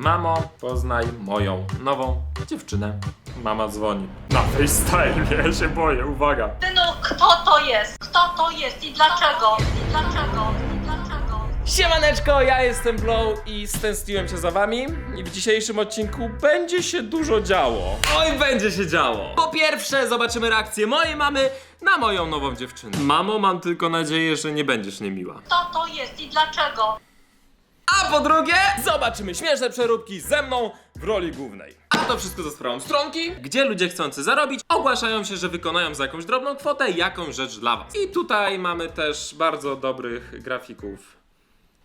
Mamo, poznaj moją nową dziewczynę. Mama dzwoni. Na FaceTime, ja się boję, uwaga. Synu, kto to jest? Kto to jest i dlaczego? I dlaczego? I dlaczego? Siemaneczko, ja jestem Blow i stęskniłem się za wami i w dzisiejszym odcinku będzie się dużo działo. Oj, będzie się działo. Po pierwsze, zobaczymy reakcję mojej mamy na moją nową dziewczynę. Mamo, mam tylko nadzieję, że nie będziesz niemiła. Kto to jest i dlaczego? Po drugie, zobaczymy śmieszne przeróbki ze mną w roli głównej. A to wszystko za sprawą stronki, gdzie ludzie chcący zarobić ogłaszają się, że wykonają za jakąś drobną kwotę jakąś rzecz dla was. I tutaj mamy też bardzo dobrych grafików.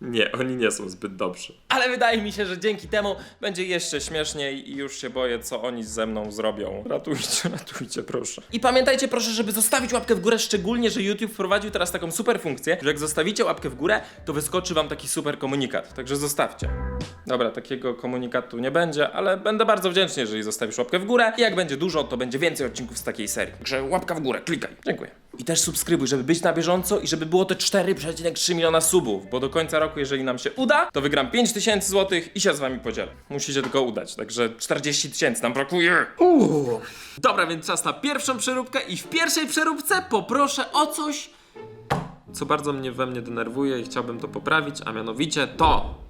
Nie, oni nie są zbyt dobrzy. Ale wydaje mi się, że dzięki temu będzie jeszcze śmieszniej i już się boję, co oni ze mną zrobią. Ratujcie, ratujcie, proszę. I pamiętajcie, proszę, żeby zostawić łapkę w górę, szczególnie, że YouTube wprowadził teraz taką super funkcję, że jak zostawicie łapkę w górę, to wyskoczy wam taki super komunikat. Także zostawcie. Dobra, takiego komunikatu nie będzie, ale będę bardzo wdzięczny, jeżeli zostawisz łapkę w górę. I jak będzie dużo, to będzie więcej odcinków z takiej serii. Także łapka w górę, klikaj. Dziękuję. I też subskrybuj, żeby być na bieżąco i żeby było te 4,3 miliona subów, bo do końca roku, jeżeli nam się uda, to wygram 5000 zł i się z wami podzielę. Musi się tylko udać, także 40 tysięcy nam brakuje. Uuu. Dobra, więc czas na pierwszą przeróbkę i w pierwszej przeróbce poproszę o coś, co bardzo mnie we mnie denerwuje i chciałbym to poprawić, a mianowicie to.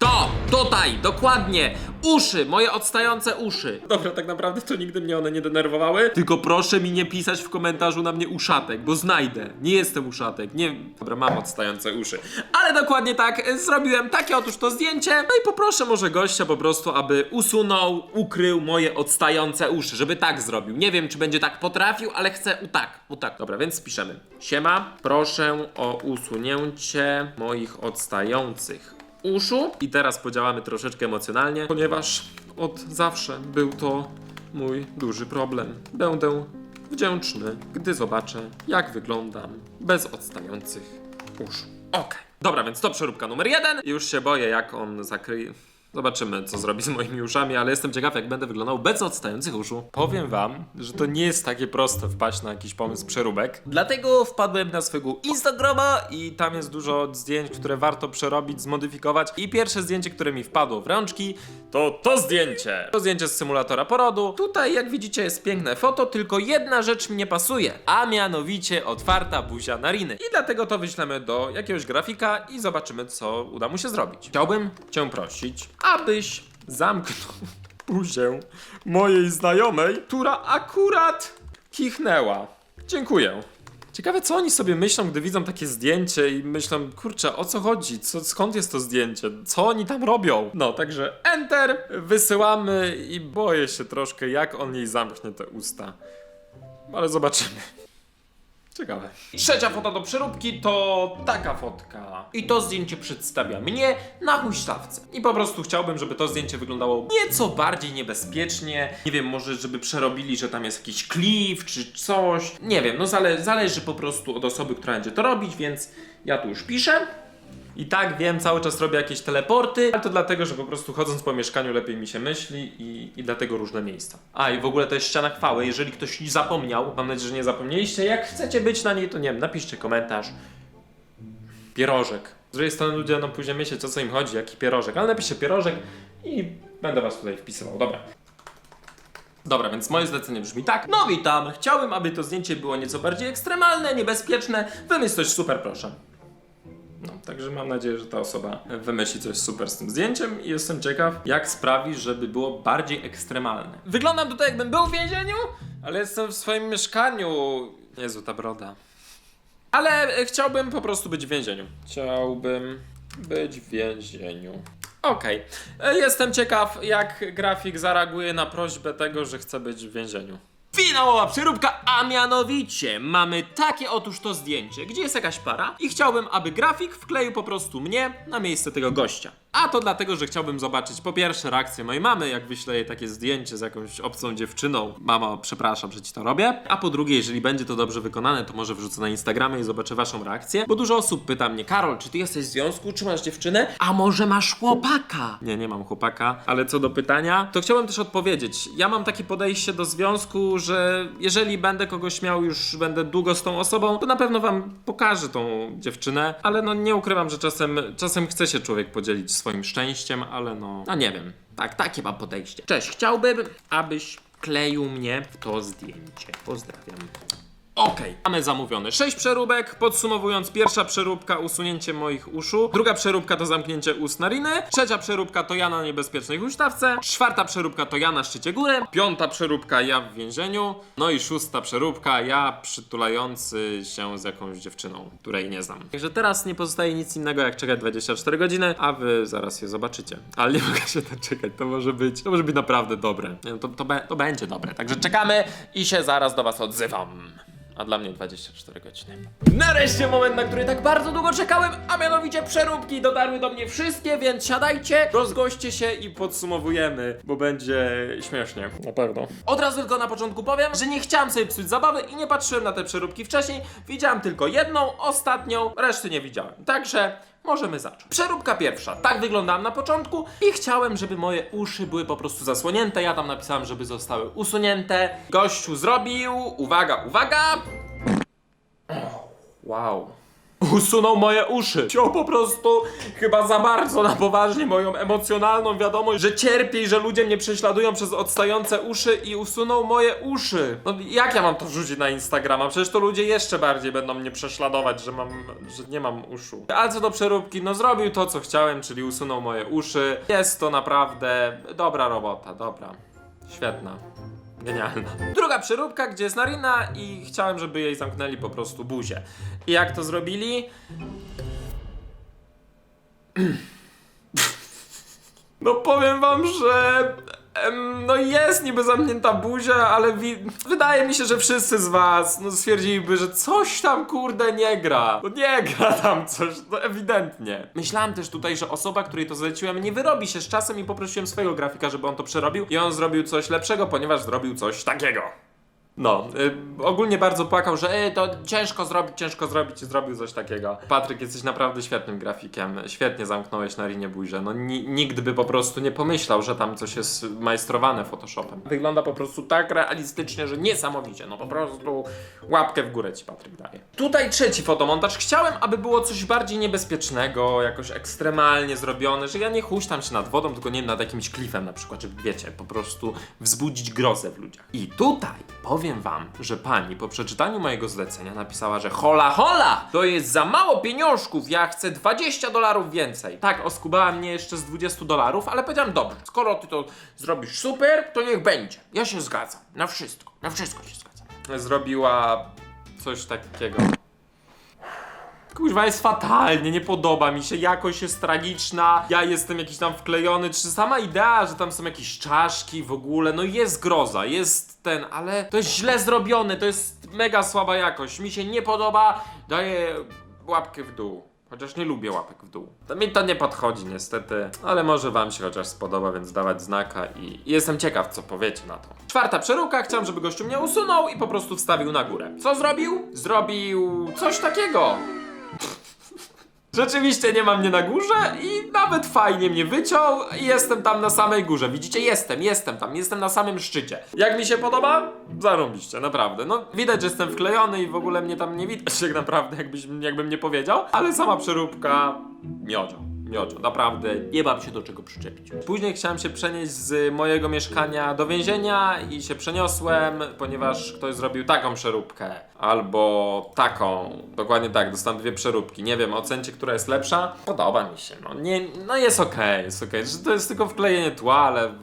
To! Tutaj! Dokładnie! Uszy! Moje odstające uszy! Dobra, tak naprawdę to nigdy mnie one nie denerwowały. Tylko proszę mi nie pisać w komentarzu na mnie uszatek, bo znajdę. Nie jestem uszatek. Nie. Dobra, mam odstające uszy. Ale dokładnie tak, e, zrobiłem takie otóż to zdjęcie. No i poproszę może gościa po prostu, aby usunął, ukrył moje odstające uszy. Żeby tak zrobił. Nie wiem, czy będzie tak potrafił, ale chcę u tak. U tak. Dobra, więc piszemy. Siema, proszę o usunięcie moich odstających uszu. I teraz podziałamy troszeczkę emocjonalnie, ponieważ od zawsze był to mój duży problem. Będę wdzięczny, gdy zobaczę, jak wyglądam bez odstających uszu. Okej. Dobra, więc to przeróbka numer jeden. Już się boję, jak on zakryje. Zobaczymy, co zrobi z moimi uszami, ale jestem ciekaw, jak będę wyglądał bez odstających uszu. Powiem wam, że to nie jest takie proste wpaść na jakiś pomysł przeróbek. Dlatego wpadłem na swojego Instagrama i tam jest dużo zdjęć, które warto przerobić, zmodyfikować. I pierwsze zdjęcie, które mi wpadło w rączki, to to zdjęcie. To zdjęcie z symulatora porodu. Tutaj, jak widzicie, jest piękne foto, tylko jedna rzecz mi nie pasuje, a mianowicie otwarta buzia Nariny. I dlatego to wyślemy do jakiegoś grafika i zobaczymy, co uda mu się zrobić. Chciałbym cię prosić, abyś zamknął buzię mojej znajomej, która akurat kichnęła. Dziękuję. Ciekawe, co oni sobie myślą, gdy widzą takie zdjęcie i myślą, kurczę, o co chodzi? Co, skąd jest to zdjęcie? Co oni tam robią? No, także enter, wysyłamy i boję się troszkę, jak on jej zamknie te usta. Ale zobaczymy. Ciekawe. Trzecia fota do przeróbki to taka fotka. I to zdjęcie przedstawia mnie na huśtawce. I po prostu chciałbym, żeby to zdjęcie wyglądało nieco bardziej niebezpiecznie. Nie wiem, może żeby przerobili, że tam jest jakiś klif czy coś. Nie wiem, no zale zależy po prostu od osoby, która będzie to robić, więc ja tu już piszę. I tak wiem, cały czas robię jakieś teleporty, ale to dlatego, że po prostu chodząc po mieszkaniu lepiej mi się myśli i, i dlatego różne miejsca. A i w ogóle to jest ściana chwały, jeżeli ktoś zapomniał, mam nadzieję, że nie zapomnieliście, jak chcecie być na niej, to nie wiem, napiszcie komentarz. Pierożek. Z drugiej strony ludzie będą później myśleć, o co im chodzi, jaki pierożek, ale napiszcie pierożek i będę was tutaj wpisywał, dobra. Dobra, więc moje zlecenie brzmi tak. No witam, chciałbym, aby to zdjęcie było nieco bardziej ekstremalne, niebezpieczne. Wymyśl coś super, proszę. Także mam nadzieję, że ta osoba wymyśli coś super z tym zdjęciem i jestem ciekaw, jak sprawi, żeby było bardziej ekstremalne. Wyglądam tutaj, jakbym był w więzieniu, ale jestem w swoim mieszkaniu. Jezu, ta broda. Ale e, chciałbym po prostu być w więzieniu. Chciałbym być w więzieniu. Okej. E, Jestem ciekaw, jak grafik zareaguje na prośbę tego, że chce być w więzieniu. Finałowa przeróbka, a mianowicie mamy takie otóż to zdjęcie, gdzie jest jakaś para i chciałbym, aby grafik wkleił po prostu mnie na miejsce tego gościa. A to dlatego, że chciałbym zobaczyć po pierwsze reakcję mojej mamy, jak wyślę jej takie zdjęcie z jakąś obcą dziewczyną. Mama, przepraszam, że ci to robię. A po drugie, jeżeli będzie to dobrze wykonane, to może wrzucę na Instagramie i zobaczę waszą reakcję, bo dużo osób pyta mnie, Karol, czy ty jesteś w związku, czy masz dziewczynę? A może masz chłopaka? Nie, nie mam chłopaka, ale co do pytania, to chciałbym też odpowiedzieć. Ja mam takie podejście do związku, że jeżeli będę kogoś miał, już będę długo z tą osobą, to na pewno wam pokażę tą dziewczynę, ale no nie ukrywam, że czasem, czasem chce się człowiek podzielić swoim szczęściem, ale no, no nie wiem. Tak, takie mam podejście. Cześć, chciałbym, abyś kleił mnie w to zdjęcie. Pozdrawiam. Okej, mamy zamówione 6 przeróbek. Podsumowując, pierwsza przeróbka usunięcie moich uszu, druga przeróbka to zamknięcie ust nariny, trzecia przeróbka to ja na niebezpiecznej huśtawce, czwarta przeróbka to ja na szczycie góry, piąta przeróbka ja w więzieniu, no i szósta przeróbka ja przytulający się z jakąś dziewczyną, której nie znam. Także teraz nie pozostaje nic innego jak czekać 24 godziny, a wy zaraz je zobaczycie. Ale nie mogę się doczekać, to może być, to może być naprawdę dobre. No to, to, be, to będzie dobre, także czekamy i się zaraz do was odzywam a dla mnie 24 godziny. Nareszcie moment, na który tak bardzo długo czekałem, a mianowicie przeróbki dotarły do mnie wszystkie, więc siadajcie, rozgoście się i podsumowujemy, bo będzie śmiesznie. Na pewno. Od razu tylko na początku powiem, że nie chciałem sobie psuć zabawy i nie patrzyłem na te przeróbki wcześniej. Widziałem tylko jedną, ostatnią, reszty nie widziałem. Także Możemy zacząć. Przeróbka pierwsza. Tak wyglądałem na początku i chciałem, żeby moje uszy były po prostu zasłonięte. Ja tam napisałem, żeby zostały usunięte. Gościu zrobił. Uwaga, uwaga! Wow. Usunął moje uszy. Wziął po prostu chyba za bardzo na poważnie moją emocjonalną wiadomość, że cierpi że ludzie mnie prześladują przez odstające uszy i usunął moje uszy. No jak ja mam to wrzucić na Instagrama? Przecież to ludzie jeszcze bardziej będą mnie prześladować, że mam, że nie mam uszu. A co do przeróbki, no zrobił to co chciałem, czyli usunął moje uszy. Jest to naprawdę dobra robota, dobra. Świetna. Genialna. Druga przeróbka, gdzie jest Narina i chciałem, żeby jej zamknęli po prostu buzię. I jak to zrobili? No powiem wam, że no jest niby zamknięta buzia, ale wydaje mi się, że wszyscy z was no stwierdziliby, że coś tam kurde nie gra. No nie gra tam coś, no ewidentnie. Myślałem też tutaj, że osoba, której to zleciłem nie wyrobi się z czasem i poprosiłem swojego grafika, żeby on to przerobił i on zrobił coś lepszego, ponieważ zrobił coś takiego. No, y, ogólnie bardzo płakał, że y, to ciężko zrobić, ciężko zrobić i zrobił coś takiego. Patryk, jesteś naprawdę świetnym grafikiem. Świetnie zamknąłeś na linię buzię. No ni- nikt by po prostu nie pomyślał, że tam coś jest majstrowane Photoshopem. Wygląda po prostu tak realistycznie, że niesamowicie. No po prostu łapkę w górę ci Patryk daje. Tutaj trzeci fotomontaż. Chciałem, aby było coś bardziej niebezpiecznego, jakoś ekstremalnie zrobione, że ja nie huśtam się nad wodą, tylko nie nad jakimś klifem na przykład, żeby wiecie, po prostu wzbudzić grozę w ludziach. I tutaj powiem wam, że pani po przeczytaniu mojego zlecenia napisała, że hola hola, to jest za mało pieniążków, ja chcę 20 dolarów więcej. Tak, oskubała mnie jeszcze z 20 dolarów, ale powiedziałem, dobrze, skoro ty to zrobisz super, to niech będzie. Ja się zgadzam, na wszystko, na wszystko się zgadzam. Zrobiła coś takiego. Kuźwa, jest fatalnie, nie podoba mi się, jakość jest tragiczna, ja jestem jakiś tam wklejony, czy sama idea, że tam są jakieś czaszki w ogóle, no jest groza, jest ten, ale to jest źle zrobione, to jest mega słaba jakość, mi się nie podoba, daję łapkę w dół. Chociaż nie lubię łapek w dół. To mi to nie podchodzi niestety, ale może wam się chociaż spodoba, więc dawać znaka i jestem ciekaw, co powiecie na to. Czwarta przeróbka, chciałem, żeby gościu mnie usunął i po prostu wstawił na górę. Co zrobił? Zrobił coś takiego. Rzeczywiście nie ma mnie na górze i nawet fajnie mnie wyciął i jestem tam na samej górze. Widzicie, jestem, jestem tam, jestem na samym szczycie. Jak mi się podoba? Zarąbiście, naprawdę. No widać, że jestem wklejony i w ogóle mnie tam nie widać jak naprawdę, jakbyś, jakbym nie powiedział, ale sama przeróbka miodzio. Miodzio, naprawdę nie mam się do czego przyczepić. Później chciałem się przenieść z mojego mieszkania do więzienia i się przeniosłem, ponieważ ktoś zrobił taką przeróbkę albo taką. Dokładnie tak, dostałem dwie przeróbki. Nie wiem, ocencie, która jest lepsza. Podoba mi się. No, nie, no jest okej, jest okej. Że To jest tylko wklejenie tła, ale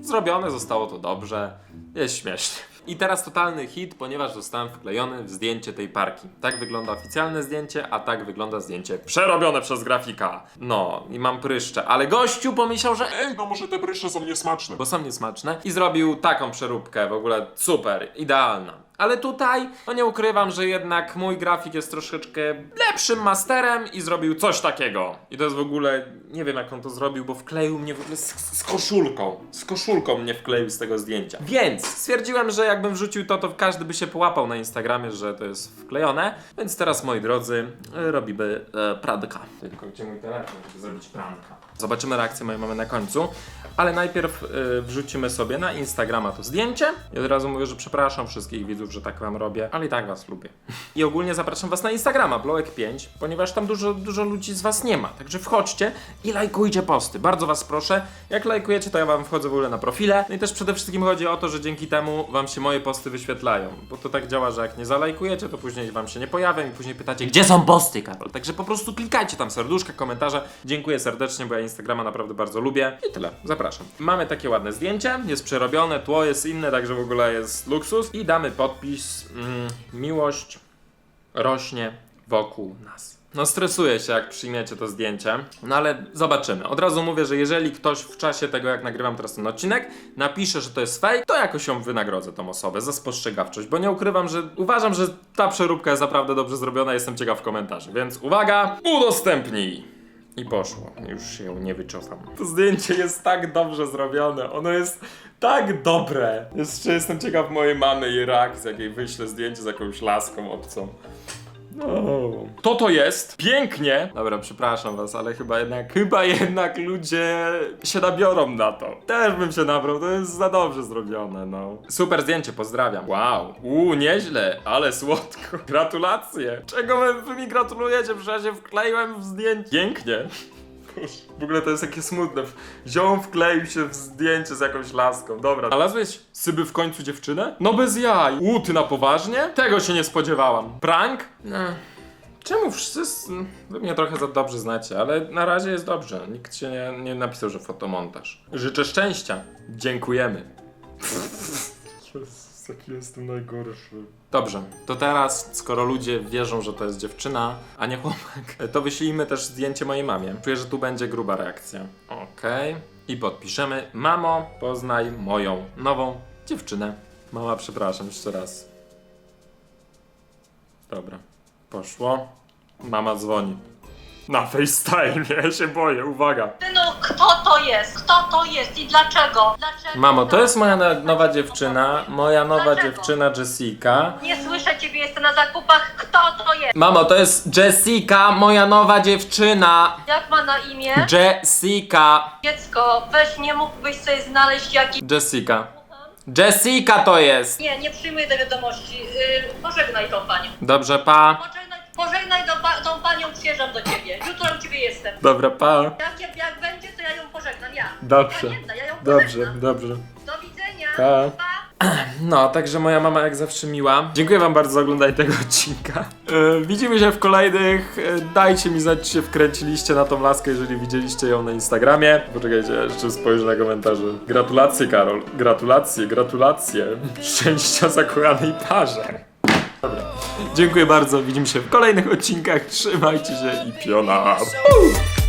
zrobione zostało to dobrze. Jest śmiesznie. I teraz totalny hit, ponieważ zostałem wklejony w zdjęcie tej parki. Tak wygląda oficjalne zdjęcie, a tak wygląda zdjęcie przerobione przez grafika. No, i mam pryszcze, ale gościu pomyślał, że Ej, no może te pryszcze są niesmaczne. bo są niesmaczne i zrobił taką przeróbkę, w ogóle super, idealna. Ale tutaj, no nie ukrywam, że jednak mój grafik jest troszeczkę lepszym masterem i zrobił coś takiego. I to jest w ogóle, nie wiem jak on to zrobił, bo wkleił mnie w ogóle z, z koszulką. Z koszulką mnie wkleił z tego zdjęcia. Więc stwierdziłem, że jakbym wrzucił to, to każdy by się połapał na Instagramie, że to jest wklejone. Więc teraz, moi drodzy, robimy e, pranka. Tylko gdzie mój telefon, żeby zrobić pranka? Zobaczymy reakcję mojej mamy na końcu. Ale najpierw y, wrzucimy sobie na Instagrama to zdjęcie. I od razu mówię, że przepraszam wszystkich widzów, że tak wam robię, ale i tak was lubię. I ogólnie zapraszam was na Instagrama, Blołek5, ponieważ tam dużo, dużo ludzi z was nie ma. Także wchodźcie i lajkujcie posty. Bardzo was proszę. Jak lajkujecie, to ja wam wchodzę w ogóle na profile. No i też przede wszystkim chodzi o to, że dzięki temu wam się moje posty wyświetlają. Bo to tak działa, że jak nie zalajkujecie, to później wam się nie pojawią i później pytacie, gdzie są posty, Karol. Także po prostu klikajcie tam serduszka, komentarze. Dziękuję serdecznie, bo ja Instagrama naprawdę bardzo lubię. I tyle, zapraszam. Mamy takie ładne zdjęcie, jest przerobione, tło jest inne, także w ogóle jest luksus. I damy podpis mm, miłość rośnie wokół nas. No stresuję się, jak przyjmiecie to zdjęcie, no ale zobaczymy. Od razu mówię, że jeżeli ktoś w czasie tego, jak nagrywam teraz ten odcinek, napisze, że to jest fake, to jakoś ją wynagrodzę tą osobę za spostrzegawczość, bo nie ukrywam, że uważam, że ta przeróbka jest naprawdę dobrze zrobiona, jestem ciekaw komentarzy, więc uwaga, udostępnij! I poszło, już się nie wyczofam. To zdjęcie jest tak dobrze zrobione, ono jest tak dobre. Jeszcze jestem ciekaw mojej mamy i reakcji, jak jej wyślę zdjęcie z jakąś laską obcą. No. To to jest pięknie. Dobra, przepraszam was, ale chyba jednak, chyba jednak ludzie się nabiorą na to. Też bym się nabrał, to jest za dobrze zrobione, no. Super zdjęcie, pozdrawiam. Wow, uuu, nieźle, ale słodko. Gratulacje. Czego wy, wy mi gratulujecie? Przecież ja się wkleiłem w zdjęcie. Pięknie. W ogóle to jest takie smutne. Wziął, wkleił się w zdjęcie z jakąś laską. Dobra. Znalazłeś syby w końcu dziewczynę? No bez jaj. U, ty na poważnie? Tego się nie spodziewałam. Prank? No. Czemu wszyscy... Wy mnie trochę za dobrze znacie, ale na razie jest dobrze. Nikt się nie, nie napisał, że fotomontaż. Życzę szczęścia. Dziękujemy. Jaki jestem najgorszy. Dobrze, to teraz, skoro ludzie wierzą, że to jest dziewczyna, a nie chłopak, to wyślijmy też zdjęcie mojej mamie. Czuję, że tu będzie gruba reakcja. Okej. I podpiszemy. Mamo, poznaj moją nową dziewczynę. Mama, przepraszam, jeszcze raz. Dobra, poszło. Mama dzwoni. Na FaceTime, ja się boję, uwaga. Synu, kto to jest? Kto to jest i dlaczego? Dlaczego? Mamo, to jest moja na- nowa dziewczyna, moja nowa Dlaczego? dziewczyna Jessica. Nie słyszę ciebie, jestem na zakupach. Kto to jest? Mamo, to jest Jessica, moja nowa dziewczyna. Jak ma na imię? Jessica. Dziecko, weź, nie mógłbyś sobie znaleźć jakiś... Jessica. Jessica to jest. Nie, nie przyjmuję tej wiadomości. Yy, pożegnaj tą panią. Dobrze, pa. Pożegnaj, pożegnaj do pa- tą panią, przyjeżdżam do ciebie. Jutro u ciebie jestem. Dobra, pa. Jak, jak, jak będzie, to ja ją pożegnam, ja. Dobrze. Ja jedna, ja ją Dobrze, pożegnam. dobrze. Do widzenia. Pa. pa. No, także moja mama jak zawsze miła. Dziękuję wam bardzo za oglądanie tego odcinka. E, widzimy się w kolejnych. E, dajcie mi znać, czy się wkręciliście na tą laskę, jeżeli widzieliście ją na Instagramie. Poczekajcie, jeszcze spojrzę na komentarze. Gratulacje, Karol. Gratulacje, gratulacje. Szczęścia zakochanej parze. Dziękuję bardzo, widzimy się w kolejnych odcinkach. Trzymajcie się i piona. Puu!